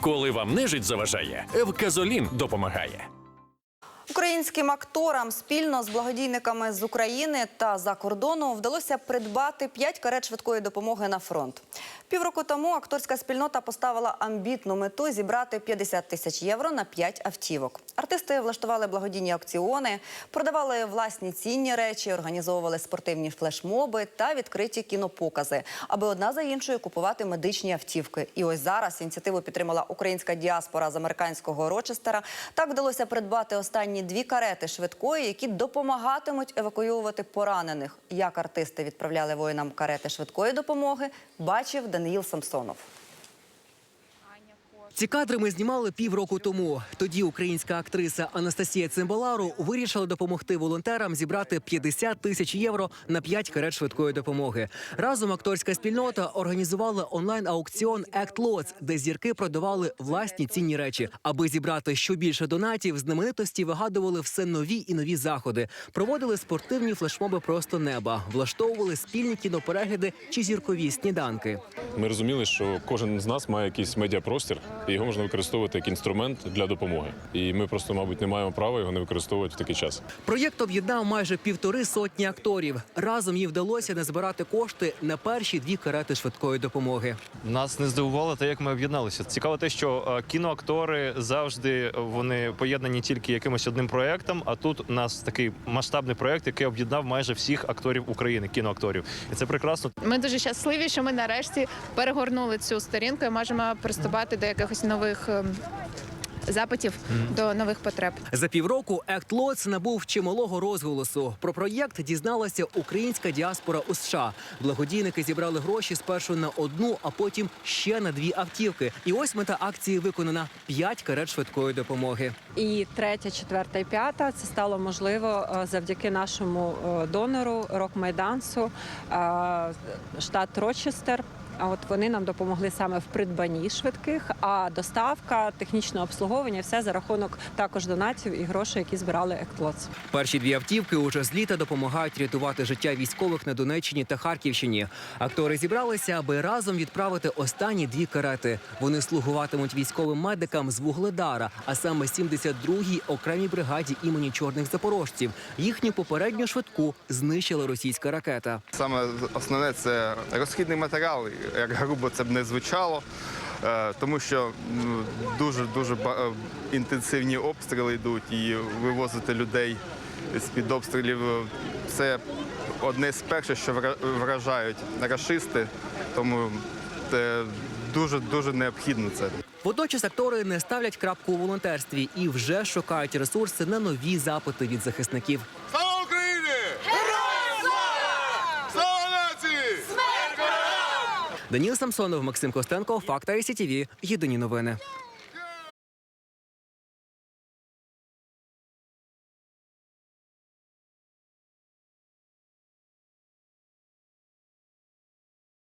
Коли вам нежить заважає, Евказолін допомагає. Українським акторам спільно з благодійниками з України та за кордону вдалося придбати 5 карет швидкої допомоги на фронт. Півроку тому акторська спільнота поставила амбітну мету зібрати 50 тисяч євро на 5 автівок. Артисти влаштували благодійні аукціони, продавали власні цінні речі, організовували спортивні флешмоби та відкриті кінопокази, аби одна за іншою купувати медичні автівки. І ось зараз ініціативу підтримала українська діаспора з американського Рочестера. Так вдалося придбати останні дві карети швидкої, які допомагатимуть евакуювати поранених. Як артисти відправляли воїнам карети швидкої допомоги, бачив Даниїл Самсонов. Ці кадри ми знімали півроку тому. Тоді українська актриса Анастасія Цимбалару вирішила допомогти волонтерам зібрати 50 тисяч євро на 5 карет швидкої допомоги. Разом акторська спільнота організувала онлайн-аукціон Act Lots, де зірки продавали власні цінні речі. Аби зібрати що більше донатів, знаменитості вигадували все нові і нові заходи. Проводили спортивні флешмоби просто неба, влаштовували спільні кіноперегляди чи зіркові сніданки. Ми розуміли, що кожен з нас має якийсь медіапростір, і його можна використовувати як інструмент для допомоги. І ми просто, мабуть, не маємо права його не використовувати в такий час. Проєкт об'єднав майже півтори сотні акторів. Разом їй вдалося назбирати кошти на перші дві карети швидкої допомоги. Нас не здивувало те, як ми об'єдналися. Цікаво те, що е, кіноактори завжди вони поєднані тільки якимось одним проєктом. А тут у нас такий масштабний проєкт, який об'єднав майже всіх акторів України, кіноакторів. І це прекрасно. Ми дуже щасливі, що ми нарешті перегорнули цю сторінку і можемо приступати до якихось нових ем, запитів, до нових потреб. За півроку Act Lots набув чималого розголосу. Про проєкт дізналася українська діаспора у США. Благодійники зібрали гроші спершу на одну, а потім ще на дві автівки. І ось мета акції виконана: п'ять карет швидкої допомоги. І третя, четверта і п'ята це стало можливо е, завдяки нашому е, донору рок-майдансу, е, штат Рочестер. А от вони нам допомогли саме в придбанні швидких, а доставка, технічне обслуговування все за рахунок також донатів і грошей, які збирали Ектлоц. Перші дві автівки уже з літа допомагають рятувати життя військових на Донеччині та Харківщині. Актори зібралися, аби разом відправити останні дві карети. Вони слугуватимуть військовим медикам з Вугледара, а саме 72-й окремій бригаді імені чорних запорожців. Їхню попередню швидку знищила російська ракета. Саме основне це розхідний матеріал, як грубо це б не звучало, е, тому що ну, дуже дуже е, інтенсивні обстріли йдуть і вивозити людей з-під обстрілів. е, Це одне з перших, що вражають рашисти, тому це дуже дуже необхідно це. Водночас актори не ставлять крапку у волонтерстві і вже шукають ресурси на нові запити від захисників. Даніл Самсонов, Максим Костенко, Факта і. Єдині новини.